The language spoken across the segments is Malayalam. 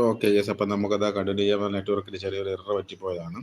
ഓക്കെ യെസ് അപ്പം നമുക്കത് കണ്ടിന്യൂ ചെയ്യാൻ നെറ്റ്വർക്കിൽ ചെറിയൊരു എറർ പറ്റിപ്പോയതാണ്.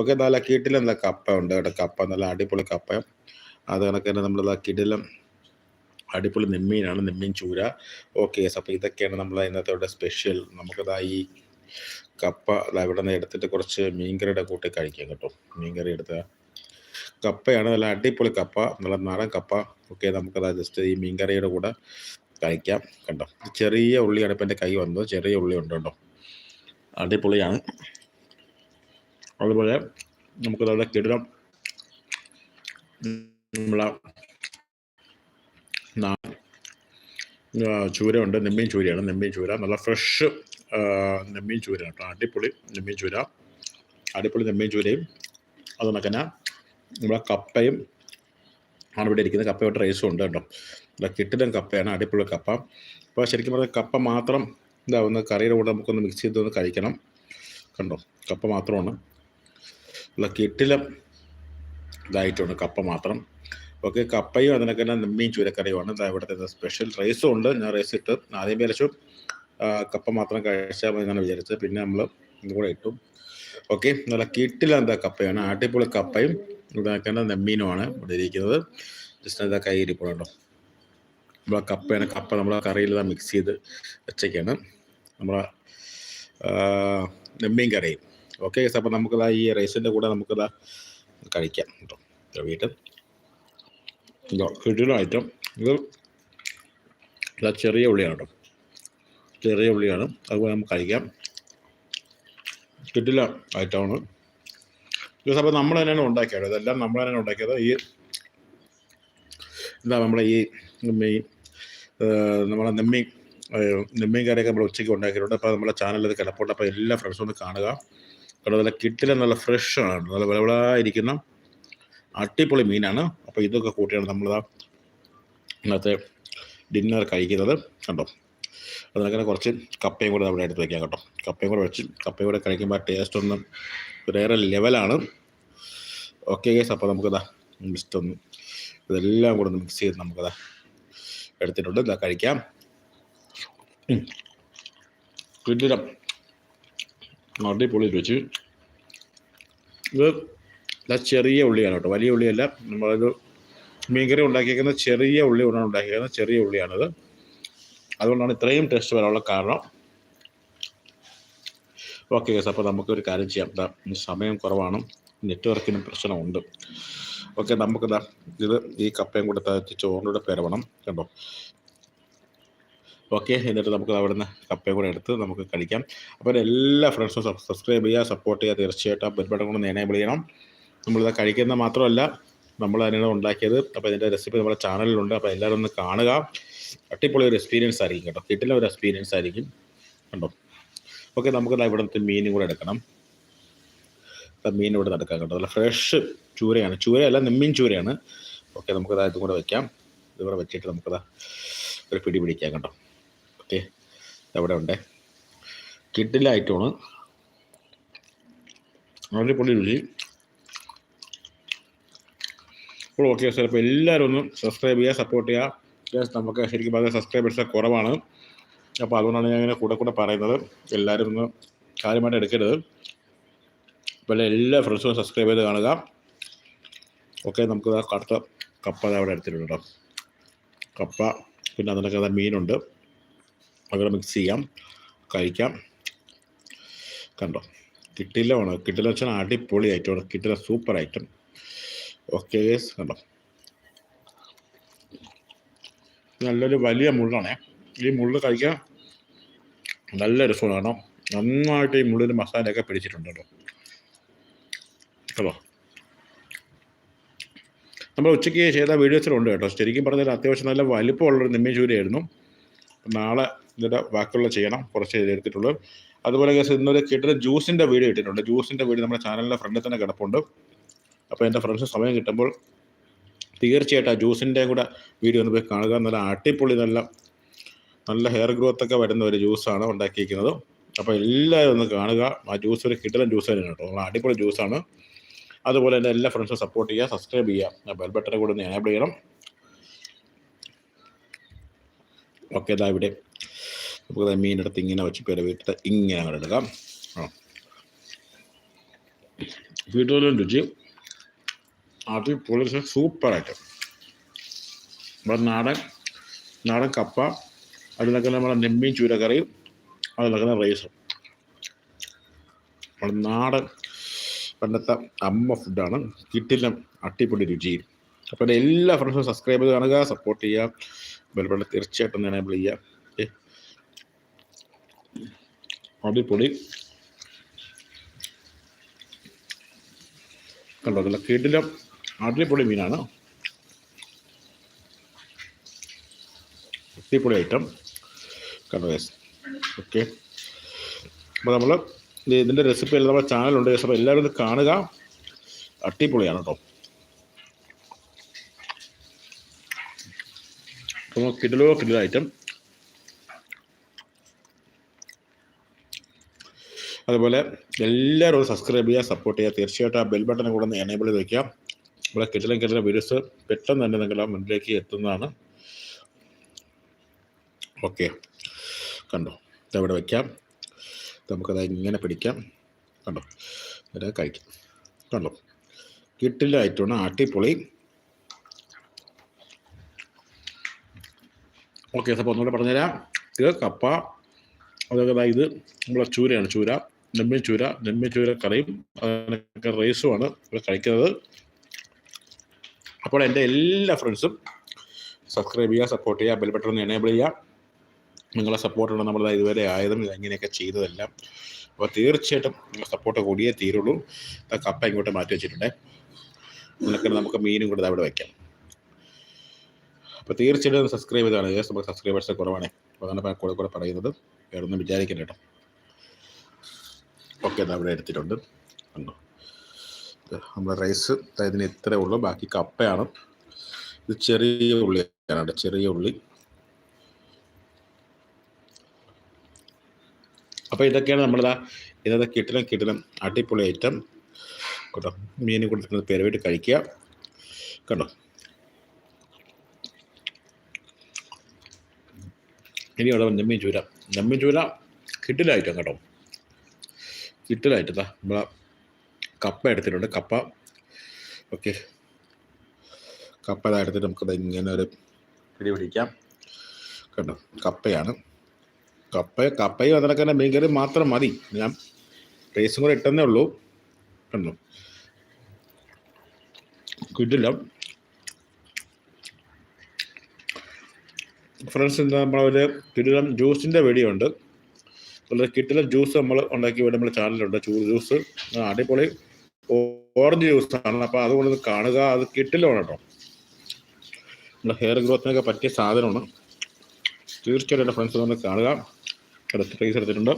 ഓക്കെ നല്ല കിട്ടിലും നല്ല കപ്പ ഉണ്ട് കേട്ടോ. കപ്പ നല്ല അടിപൊളി കപ്പ. അത് കണക്ക് തന്നെ നമ്മൾ കിടിലം അടിപൊളി നെമ്മീനാണ് നെമ്മീൻ ചൂര. ഓക്കെ യെസ് അപ്പോൾ ഇതൊക്കെയാണ് നമ്മൾ ഇന്നത്തെ സ്പെഷ്യൽ നമുക്കതാ ഈ കപ്പ ദാ ഇവിടെ നിന്ന് എടുത്തിട്ട് കുറച്ച് മീൻകറിയുടെ കൂട്ടി കഴിക്കാം കേട്ടോ. മീൻകറി എടുത്ത കപ്പയാണ് നല്ല അടിപൊളി കപ്പ നല്ല നാടൻ കപ്പ. ഓക്കെ നമുക്കത് ജസ്റ്റ് ഈ മീൻകറിയുടെ കൂടെ കഴിക്കാം. കണ്ടോ? ചെറിയ ഉള്ളിയാണ് ഇപ്പം എന്റെ കൈ വന്നത് ചെറിയ ഉള്ളി ഉണ്ട് കേട്ടോ അടിപൊളിയാണ്. അതുപോലെ നമുക്ക് നല്ല കിടിലം നമ്മളെ ചൂരയുണ്ട് നെമ്മീൻ ചൂരയാണ്. നെമ്മീൻ ചൂര. നല്ല ഫ്രഷ് നെമ്മീൻ ചൂര കേട്ടോ. അടിപൊളി നെമ്മീൻ ചൂര. അടിപൊളി നെമ്മീൻ ചൂരയും. അത് കണക്കന്നെ നമ്മളെ കപ്പയും ആണ് ഇവിടെ ഇരിക്കുന്നത്. കപ്പയോട്ട് റൈസും ഉണ്ട് കേട്ടോ. അല്ല കിട്ടിലും കപ്പയാണ് അടിപൊളി കപ്പ. അപ്പോൾ ശരിക്കും പറഞ്ഞാൽ കപ്പ മാത്രം എന്താ ഒന്ന് കറിയുടെ കൂടെ നമുക്കൊന്ന് മിക്സ് ചെയ്തൊന്ന് കഴിക്കണം. കണ്ടോ? കപ്പ മാത്രമാണ്. അല്ല കിട്ടിലും ഇതായിട്ടുണ്ട് കപ്പ മാത്രം. ഓക്കെ കപ്പയും അതിനൊക്കെ തന്നെ നെമ്മീൻ ചൂരക്കറിയുമാണ്. ഇവിടുത്തെ സ്പെഷ്യൽ റൈസും ഉണ്ട്. ഞാൻ റൈസ് ഇട്ട്. ആദ്യം വിചാരിച്ചു കപ്പ മാത്രം കഴിച്ചാൽ മതി എന്നാണ് വിചാരിച്ചത്. പിന്നെ നമ്മൾ ഇതും കൂടെ ഇട്ടു. ഓക്കെ നല്ല കിട്ടിലെന്താ കപ്പയാണ്. അടിപൊളി കപ്പയും ഇതൊക്കെ തന്നെ നെമ്മീനുമാണ് ഇവിടെ ഇരിക്കുന്നത്. ജസ്റ്റ് ഇതാ കൈ ഇരിപ്പുണ്ടോ നമ്മളെ കപ്പയാണ്. കപ്പ നമ്മളെ കറിയിൽ ഇതാ മിക്സ് ചെയ്ത് വെച്ചൊക്കെയാണ് നമ്മളെ നെമ്മീൻ കറിയും ഓക്കെ അപ്പം നമുക്കിതാ ഈ റൈസിന്റെ കൂടെ നമുക്കിതാ കഴിക്കാം കേട്ടോ. വീട്ടിൽ ഇതോ കിട്ടിയുള്ള ഐറ്റം ഇത് ഇതാ ചെറിയ ഉള്ളിയാണ് കേട്ടോ. ചെറിയ ഉള്ളിയാണ്. അതുപോലെ നമുക്ക് കഴിക്കാം. കിട്ടില്ല ഐറ്റമാണ് ഇത് അപ്പോൾ നമ്മൾ തന്നെയാണ് ഉണ്ടാക്കിയത്. ഇതെല്ലാം നമ്മൾ തന്നെയാണ് ഉണ്ടാക്കിയത്. ഈ എന്താ നമ്മളെ ഈ മെയിൻ നമ്മളെ നെമ്മീൻ ഏഹ് നെമ്മീൻ കറിയൊക്കെ നമ്മൾ ഉച്ചയ്ക്ക് ഉണ്ടാക്കിയിട്ടുണ്ട്. അപ്പോൾ നമ്മളെ ചാനലിൽ ഇത് കിടപ്പുണ്ട്. അപ്പോൾ എല്ലാ ഫ്രണ്ട്സും ഒന്ന് കാണുക. കാരണം നല്ല കിട്ടില നല്ല ഫ്രഷ് ആണ്. നല്ല വിളവിളായിരിക്കുന്ന അടിപൊളി മീനാണ്. അപ്പോൾ ഇതൊക്കെ കൂട്ടിയാണ് നമ്മളിതാ ഇന്നത്തെ ഡിന്നർ കഴിക്കുന്നത്. കണ്ടോ? അതിനൊക്കെ കുറച്ച് കപ്പയും കൂടെ നമ്മുടെ എടുത്ത് വയ്ക്കാം കേട്ടോ. കപ്പയും കൂടെ വെച്ച് കപ്പയും കൂടെ കഴിക്കുമ്പോൾ ടേസ്റ്റ് ഒന്ന് വേറെ ലെവലാണ് ഓക്കെ ഗേസ് അപ്പോൾ നമുക്കതാ ലിസ്റ്റ് ഒന്ന് ഇതെല്ലാം കൂടെ ഒന്ന് മിക്സ് ചെയ്ത് നമുക്കതാ എടുത്തിട്ടുണ്ട്. ഇതാ കഴിക്കാം. കിട്ടില്ല അടിപൊളി രുചി ഇത് ഇതാ ചെറിയ ഉള്ളിയാണ് കേട്ടോ. വലിയ ഉള്ളിയല്ല. നമ്മളൊരു മീൻകറി ഉണ്ടാക്കിയേക്കുന്ന ചെറിയ ഉള്ളി കൊണ്ടാണ് ഉണ്ടാക്കിയേക്കുന്നത്. ചെറിയ ഉള്ളിയാണിത്. അതുകൊണ്ടാണ് ഇത്രയും ടേസ്റ്റ് വരാനുള്ള കാരണം. ഓക്കെ ഗസ് അപ്പോൾ നമുക്കൊരു കാര്യം ചെയ്യാം. ദാ സമയം കുറവാണ്. നെറ്റ്വർക്കിനും പ്രശ്നമുണ്ട്. ഓക്കെ നമുക്ക് ദാ ഇത് ഈ കപ്പയും കൂടെ താഴ്ത്തി ചോറിലൂടെ പെരവണം. കണ്ടോ? ഓക്കെ എന്നിട്ട് നമുക്ക് അവിടെ നിന്ന് കപ്പയും കൂടെ എടുത്ത് നമുക്ക് കഴിക്കാം. അപ്പോൾ എല്ലാ ഫ്രണ്ട്സും സബ്സ്ക്രൈബ് ചെയ്യുക സപ്പോർട്ട് ചെയ്യുക തീർച്ചയായിട്ടും. ആ ബെൽബട്ടൺ കൊണ്ട് എനേബിൾ ചെയ്യണം. നമ്മളിത് കഴിക്കുന്ന മാത്രമല്ല നമ്മൾ തന്നെയാണ് ഉണ്ടാക്കിയത്. അപ്പോൾ ഇതിന്റെ റെസിപ്പി നമ്മുടെ ചാനലിലുണ്ട് അപ്പോൾ എല്ലാവരും ഒന്ന് കാണുക. അടിപൊളി ഒരു എക്സ്പീരിയൻസ് ആയിരിക്കും കേട്ടോ. കിട്ടില്ല ഒരു എക്സ്പീരിയൻസ് ആയിരിക്കും. കണ്ടോ? ഓക്കെ നമുക്ക് ഇവിടുത്തെ മീനും കൂടെ എടുക്കണം. മീൻ ഇവിടെ നടക്കാൻ കേട്ടോ. നല്ല ഫ്രഷ് ചൂരയാണ്. ചൂരയല്ല നെമ്മീൻ ചൂരയാണ്. ഓക്കെ നമുക്ക് ഇതും കൂടെ വെക്കാം. ഇതുകൂടെ വെച്ചിട്ട് നമുക്കതാ ഒരു പിടി പിടിക്കാം കേട്ടോ. ഓക്കെ അവിടെ ഉണ്ട്. കിഡിലെ വളരെ പൊടി രുചി. അപ്പോൾ ഓക്കെ സാർ അപ്പോൾ എല്ലാവരും ഒന്ന് സബ്സ്ക്രൈബ് ചെയ്യുക സപ്പോർട്ട് ചെയ്യുക. നമുക്ക് ശരിക്കും പറഞ്ഞാൽ സബ്സ്ക്രൈബേഴ്സ് കുറവാണ്. അപ്പോൾ അതുകൊണ്ടാണ് ഞാൻ ഇങ്ങനെ കൂടെ കൂടെ പറയുന്നത്. എല്ലാവരും ഒന്ന് കാര്യമായിട്ട് എടുക്കരുത്. അപ്പോൾ എല്ലാ ഫ്രണ്ട്സും സബ്സ്ക്രൈബ് ചെയ്ത് കാണുക. ഓക്കെ നമുക്ക് കടുത്ത കപ്പ അവിടെ എടുത്തിട്ടുണ്ട് കേട്ടോ. കപ്പ പിന്നെ അതിനൊക്കെ മീനുണ്ട്. അവിടെ മിക്സ് ചെയ്യാം കഴിക്കാം. കണ്ടോ? കിട്ടില്ല വേണം കിട്ടില്ല വെച്ചാൽ അടിപൊളി ഐറ്റമാണ് കിട്ടില്ല സൂപ്പർ ഐറ്റം ഓക്കെ കണ്ടോ? നല്ലൊരു വലിയ മുള്ളാണേ. ഈ മുള്ള് കഴിക്കാൻ നല്ല രസമാണ് നന്നായിട്ട് ഈ മുള്ളിൽ മസാലയൊക്കെ പിടിച്ചിട്ടുണ്ട് കേട്ടോ. കേട്ടോ നമ്മൾ ഉച്ചയ്ക്ക് ചെയ്ത വീഡിയോസിലുണ്ട് കേട്ടോ. ശരിക്കും പറഞ്ഞാൽ അത്യാവശ്യം നല്ല വലിപ്പമുള്ളൊരു നിമ്മിച്ചൂരിയായിരുന്നു ചൂരയായിരുന്നു നാളെ ഇതിന്റെ ബാക്കിയുള്ള ചെയ്യണം. കുറച്ച് എടുത്തിട്ടുള്ളൂ. അതുപോലെ ഇന്നൊരു കിട്ടുന്ന ജ്യൂസിന്റെ വീഡിയോ ഇട്ടിട്ടുണ്ട്. ജ്യൂസിന്റെ വീഡിയോ നമ്മുടെ ചാനലിന്റെ ഫ്രണ്ടിൽ തന്നെ കിടപ്പുണ്ട്. അപ്പോൾ എന്റെ ഫ്രണ്ട്സ് സമയം കിട്ടുമ്പോൾ തീർച്ചയായിട്ടും ആ ജ്യൂസിന്റെ കൂടെ വീഡിയോ ഒന്ന് പോയി കാണുക. നല്ല അടിപൊളി നല്ല നല്ല ഹെയർ ഗ്രോത്ത് ഒക്കെ വരുന്ന ഒരു ജ്യൂസാണ് ഉണ്ടാക്കിയിരിക്കുന്നത്. അപ്പോൾ എല്ലാവരും ഒന്ന് കാണുക. ആ ജ്യൂസ് ഒരു കിട്ടുന്ന ജ്യൂസ് തന്നെയാണ് കേട്ടോ. നമ്മൾ അടിപൊളി ജ്യൂസാണ് അതുപോലെ തന്നെ എല്ലാ ഫ്രണ്ട്സും സപ്പോർട്ട് ചെയ്യുക സബ്സ്ക്രൈബ് ചെയ്യുക. ബെൽ ബട്ടനെ കൂടെ ഒന്ന് എനേബിൾ ചെയ്യണം. ഓക്കെ ഇതാ ഇവിടെ. നമുക്ക് മീനെടുത്ത് ഇങ്ങനെ വെച്ച് പിറവിട്ട് ഇങ്ങനെ അങ്ങോട്ട് എടുക്കാം ആ. വീട്ടിലും രുചി അടിപൊളി സൂപ്പറായിട്ട് നമ്മുടെ നാടൻ നാടൻ കപ്പ അതിലൊക്കെ നമ്മുടെ നെമ്മീൻ ചൂരക്കറിയും അതിനൊക്കെ റൈസും. നമ്മുടെ നാടൻ പണ്ടത്തെ അമ്മ ഫുഡാണ് കിട്ടില്ല അട്ടിപ്പൊടി രുചിയിൽ അപ്പോൾ എല്ലാ ഫ്രണ്ട്സും സബ്സ്ക്രൈബ് ചെയ്ത് കാണുക സപ്പോർട്ട് ചെയ്യുക. ബെൽബെള്ള തീർച്ചയായിട്ടും എനേബിൾ ചെയ്യുക. അടിപൊളി. കണ്ടോ നല്ല കിടിലം അടിപൊളി മീനാണ്. അടിപൊളി ഐറ്റം കണ്ടോ ഓക്കെ അപ്പോൾ നമ്മൾ ഇതിന്റെ റെസിപ്പി എല്ലാം നമ്മുടെ ചാനലുണ്ട് ഉണ്ട് അപ്പോൾ എല്ലാവരും ഇത് കാണുക. അട്ടിപ്പൊളിയാണ് കേട്ടോ അപ്പോൾ കിഡിലോ കിഡിലോ ഐറ്റം അതുപോലെ എല്ലാവരും ഒന്ന് സബ്സ്ക്രൈബ് ചെയ്യുക സപ്പോർട്ട് ചെയ്യുക. തീർച്ചയായിട്ടും ആ ബെൽ ബട്ടൺ കൂടെ ഒന്ന് എനേബിൾ ചെയ്ത് വയ്ക്കുക നമ്മളെ കിഡിലും കിഡിലും വീഡിയോസ് പെട്ടെന്ന് തന്നെ നിങ്ങളുടെ മുന്നിലേക്ക് എത്തുന്നതാണ്. ഓക്കെ. കണ്ടോ? ഇതവിടെ വയ്ക്കാം നമുക്കത് ഇങ്ങനെ പിടിക്കാം. കണ്ടോ? എന്നിട്ട് കഴിക്കാം. കണ്ടോ? കിട്ടില്ലായിട്ടുണ്ട് ആട്ടിപ്പൊളി ഓക്കെ അപ്പോൾ ഒന്നുകൂടെ പറഞ്ഞുതരാം. ഇത് കപ്പ അതൊക്കെ ഇത് നമ്മളെ ചൂരയാണ് ചൂര. നെമ്മീൻ ചൂര നെമ്മീൻ ചൂര കറിയും അതിനൊക്കെ റൈസുമാണ് ഇവിടെ കഴിക്കുന്നത്. അപ്പോൾ എന്റെ എല്ലാ ഫ്രണ്ട്സും സബ്സ്ക്രൈബ് ചെയ്യുക സപ്പോർട്ട് ചെയ്യുക ബെൽ ബട്ടൺ എനേബിൾ ചെയ്യുക. നിങ്ങളെ സപ്പോർട്ടാണ് നമ്മൾ ഇതുവരെ ആയതും ഇങ്ങനെയൊക്കെ ചെയ്തതെല്ലാം. അപ്പോൾ തീർച്ചയായിട്ടും നിങ്ങളുടെ സപ്പോർട്ട് കൂടിയേ തീരുള്ളൂ. കപ്പ ഇങ്ങോട്ട് മാറ്റി വെച്ചിട്ടുണ്ടേ. നിനക്ക് നമുക്ക് മീനും കൂടെ അവിടെ വയ്ക്കാം അപ്പോൾ തീർച്ചയായിട്ടും സബ്സ്ക്രൈബ് ചെയ്താണ്. ഏകദേശം നമുക്ക് സബ്സ്ക്രൈബേഴ്സ് കുറവാണ്. അപ്പോൾ ഇപ്പോൾ കൂടെ കൂടെ പറയുന്നത്. വേറെ ഒന്നും വിചാരിക്കണ്ട കേട്ടോ. ഓക്കെ അത് അവിടെ എടുത്തിട്ടുണ്ട്. കണ്ടോ? നമ്മുടെ റൈസ് ഇതിന് ഇത്രേ ഉള്ളൂ. ബാക്കി കപ്പയാണ്. ഇത് ചെറിയ ഉള്ളിയാണ് ചെറിയ ഉള്ളി. അപ്പോൾ ഇതൊക്കെയാണ് നമ്മളിതാ ഇതൊക്കെ കിട്ടണം കിട്ടണം അടിപൊളി ഐറ്റം കേട്ടോ മീൻ കൊടുക്കുന്നത് പേരുമായിട്ട് കഴിക്കുക. കണ്ടോ? ഇനി അവിടെ നെമ്മീൻ ചൂര. നെമ്മീൻ ചൂര കിട്ടിലായിട്ടും കേട്ടോ. കിട്ടിലായിട്ടാ നമ്മളെ കപ്പ എടുത്തിട്ടുണ്ട്. കപ്പ. ഓക്കെ. കപ്പ എടുത്തിട്ട് നമുക്കത് ഇങ്ങനെ ഒരു പിടി പിടിക്കാം. കണ്ടോ? കപ്പയാണ്. കപ്പ കപ്പയും അതിനൊക്കെ തന്നെ മീൻകറി മാത്രം മതി. ഞാൻ ടേസ്റ്റും കൂടെ ഇട്ടെന്നേ ഉള്ളൂ. കണ്ടോ? കിട്ടില്ല. ഫ്രണ്ട്സ് എന്താ നമ്മളൊരു കിടിലം ജ്യൂസിന്റെ വെടിയുണ്ട് അതുപോലെ കിട്ടിലം ജ്യൂസ് നമ്മൾ ഉണ്ടാക്കി ഇവിടെ നമ്മുടെ ചാനലുണ്ട് ചൂട് ജ്യൂസ് അടിപൊളി ഓറഞ്ച് ജ്യൂസാണ് അപ്പോൾ അതുകൊണ്ട് കാണുക. അത് കിട്ടിലാണ് കേട്ടോ. നമ്മുടെ ഹെയർ ഗ്രോത്തിനൊക്കെ പറ്റിയ സാധനമാണ്. തീർച്ചയായിട്ടും എന്റെ ഫ്രണ്ട്സ് വന്ന് കാണുക. എടുത്ത് പൈസ എടുത്തിട്ടുണ്ട്.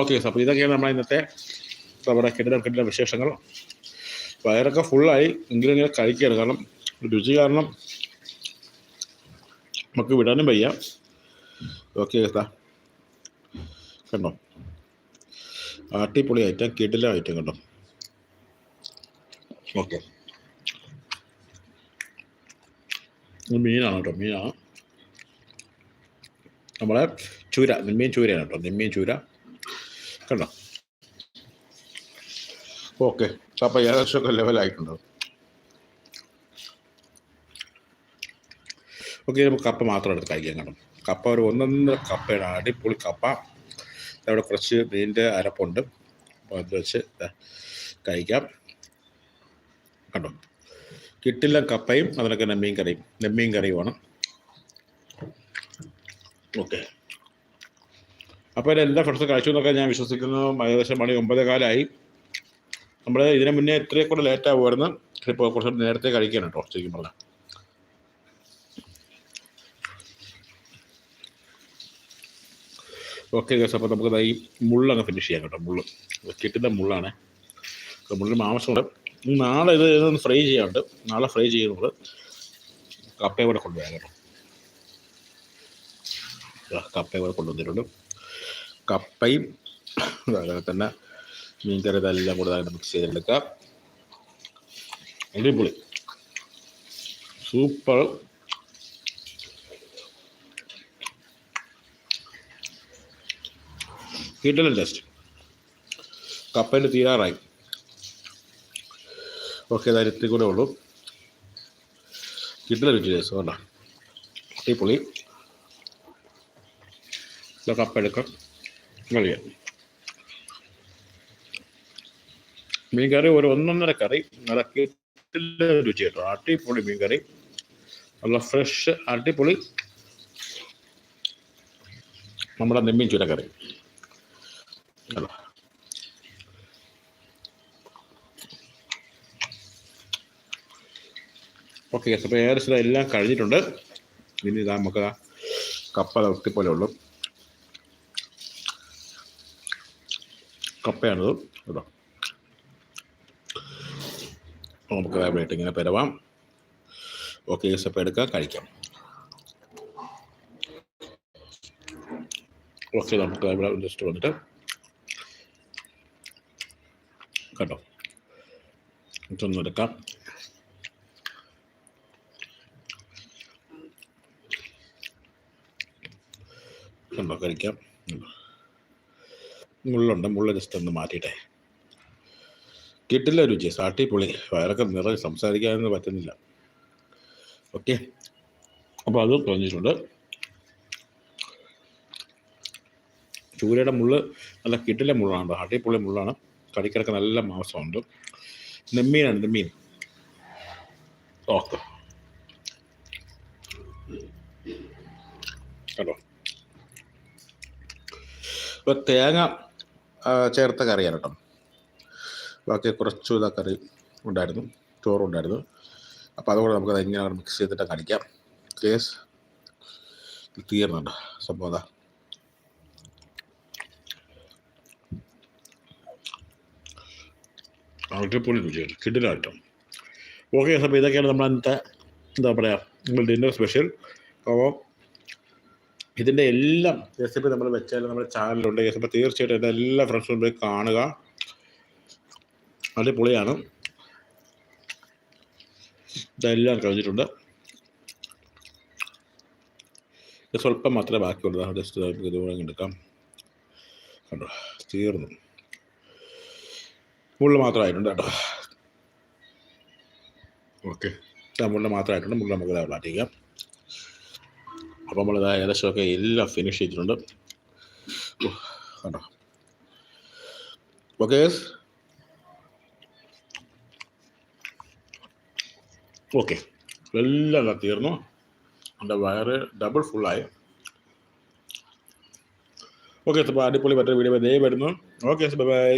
ഓക്കെ അപ്പോൾ ഇതൊക്കെയാണ് നമ്മുടെ ഇന്നത്തെ നമ്മുടെ കെട്ടിട കെട്ടിട വിശേഷങ്ങൾ. വയറൊക്കെ ഫുള്ളായി എങ്കിലും ഇങ്ങനെ കഴിക്കുകയാണ്. കാരണം രുചി കാരണം നമുക്ക് വിടാനും വയ്യ. ഓക്കെ കേട്ടാ കണ്ടോ? അടിപൊളി ഐറ്റം കിടില ഐറ്റം കണ്ടോ? ഓക്കെ ഇത് മീനാണ് കേട്ടോ മീനാണ് നമ്മളെ ചൂര നിമ്മീൻ ചൂരയാണ് കേട്ടോ നിമ്മീൻ ചൂര. കണ്ടോ? ഓക്കെ അപ്പോൾ ഏകദേശമൊക്കെ ലെവലായിട്ടുണ്ട് ഓക്കെ നമുക്ക് കപ്പ മാത്രം എടുത്ത് കഴിക്കാൻ കാണും കപ്പ ഒരു ഒന്നൊന്നര കപ്പയാണ് അടിപൊളി കപ്പ. അവിടെ കുറച്ച് മീനിന്റെ അരപ്പുണ്ട്. അപ്പോൾ അത് വെച്ച് കഴിക്കാം. കണ്ടോ? കിട്ടില്ല കപ്പയും അതിനൊക്കെ നെമ്മീൻ കറിയും. നെമ്മീൻ കറിയുമാണ്. ഓക്കെ. അപ്പോൾ എല്ലാ ഫ്രണ്ട്സും കഴിച്ചു എന്നൊക്കെ ഞാൻ വിശ്വസിക്കുന്നു. ഏകദേശം മണി ഒമ്പതേ കാലമായി നമ്മൾ ഇതിനു മുന്നേ എത്രയും കൂടെ ലേറ്റ് ആവുമായിരുന്നു. ഇപ്പോൾ കുറച്ച് നേരത്തെ കഴിക്കണം കേട്ടോ ശരിക്കും പറഞ്ഞാൽ ഓക്കെ ഗസ് അപ്പോൾ നമുക്ക് ഈ മുള്ളങ്ങ് ഫിനിഷ് ചെയ്യാം കേട്ടോ മുള്ള്. കിട്ടുന്ന മുള്ളാണ്. മുള്ളിന് ഇനി നാളെ ഇത് ഇതൊന്ന് ഫ്രൈ ചെയ്യാണ്ട് നാളെ ഫ്രൈ ചെയ്യുന്നത് കപ്പയും കൂടെ കൊണ്ടുപോയാൽ കേട്ടോ. കപ്പയും കൂടെ കൊണ്ടുവന്നിട്ടുണ്ട്. കപ്പയും അതുപോലെ തന്നെ മീൻകറി ഇതെല്ലാം കൂടെ അതിനെ മിക്സ് ചെയ്തെടുക്കാം. അടിപൊളി. സൂപ്പർ. കിട്ടലും ടെസ്റ്റ് കപ്പയിൽ തീരാറായി. ഓക്കെ ഇതാ ഇത്തിരി കൂടെ ഉള്ളൂ. കിട്ടില്ല രുചി രസം വേണ്ട. ഈ പുളി കപ്പെടുക്കാം കഴിയാം മീൻ കറി ഒരു ഒന്നൊന്നര കറി. നല്ല കിട്ടില്ല രുചി കേട്ടോ. അടിപൊളി മീൻ കറി. നല്ല ഫ്രഷ് അടിപൊളി. നമ്മുടെ നെമ്മീൻ ചുരക്കറി. അല്ല ഓക്കെ അപ്പോൾ ഏകദേശം എല്ലാം കഴിഞ്ഞിട്ടുണ്ട്. ഇനി ഇതാ നമുക്ക് കപ്പ കപ്പ പോലെ ഉള്ളു. കപ്പയാണിത്. കേട്ടോ നമുക്ക് വേണ്ടിയിട്ട് ഇങ്ങനെ പെരവാം. ഓക്കെ അപ്പോൾ എടുക്കാം കഴിക്കാം. ഓക്കെ നമുക്ക് ജസ്റ്റ് വന്നിട്ട്. കേട്ടോ ഇതൊന്നും എടുക്കാം. കണ്ടോ കഴിക്കാം. മുള്ളുണ്ട് മുള്ള ജസ്റ്റ് ഒന്ന് മാറ്റിയിട്ടെ. കിട്ടില്ല രുചി സാട്ടി പൊളി. വയറൊക്കെ നിറയെ സംസാരിക്കാനൊന്നും പറ്റുന്നില്ല. ഓക്കെ അപ്പോൾ അത് തോന്നിയിട്ടുണ്ട് ചൂരയുടെ മുള്ള് നല്ല കിട്ടില്ല മുള്ളാണ് അടിപൊളി മുള്ളാണ്. കടിക്കിടക്ക് നല്ല മാംസമുണ്ട്. നെമ്മീനാണ് നെമ്മീൻ. ഓക്കെ. കേട്ടോ ഇപ്പോൾ തേങ്ങ ചേർത്ത കറിയാണ് കേട്ടോ. ബാക്കി കുറച്ച് ഇതാ കറി ഉണ്ടായിരുന്നു ചോറുണ്ടായിരുന്നു. അപ്പോൾ അതുകൊണ്ട് നമുക്കത് എങ്ങനെയാണ് മിക്സ് ചെയ്തിട്ട് കാണിക്കാം കേസ് തീർന്നുണ്ട് സംഭവം അടിപൊളി രുചിയാണ് കിടിലാട്ടോ ഓക്കെ അപ്പോൾ ഇതൊക്കെയാണ് നമ്മൾ അന്നത്തെ എന്താ പറയുക നമ്മൾ ഡിന്നർ സ്പെഷ്യൽ അപ്പോൾ ഇതിന്റെ എല്ലാം റെസിപ്പി നമ്മൾ വെച്ചാൽ നമ്മുടെ ചാനലുണ്ട് അപ്പോൾ തീർച്ചയായിട്ടും എന്റെ എല്ലാ ഫ്രണ്ട്സും പോയി കാണുക. അടിപൊളിയാണ്. ഇതെല്ലാം കഴിഞ്ഞിട്ടുണ്ട്. സ്വല്പം മാത്രമേ ബാക്കിയുള്ളൂ. ജസ്റ്റ് ഇതുപോലെ എടുക്കാം. കണ്ടോ? തീർന്നു. മുള്ള മാത്രമായിട്ടുണ്ട് കേട്ടോ. ഓക്കെ. മുള്ള മാത്രമായിട്ടുണ്ട് മുള്ള നമുക്ക് അവിടെ മാറ്റിക്കാം അപ്പോൾ നമ്മളിത് ഏകദേശമൊക്കെ എല്ലാം ഫിനിഷ് ചെയ്തിട്ടുണ്ട്. കണ്ടോ? ഓക്കെ ഓക്കെ എല്ലാം തീർന്നു. എന്റെ വയറ് ഡബിൾ ഫുള്ളായി ഓക്കെ അപ്പോൾ അടിപൊളി മറ്റൊരു വീഡിയോ ദേ വരുന്നു. Okay bye bye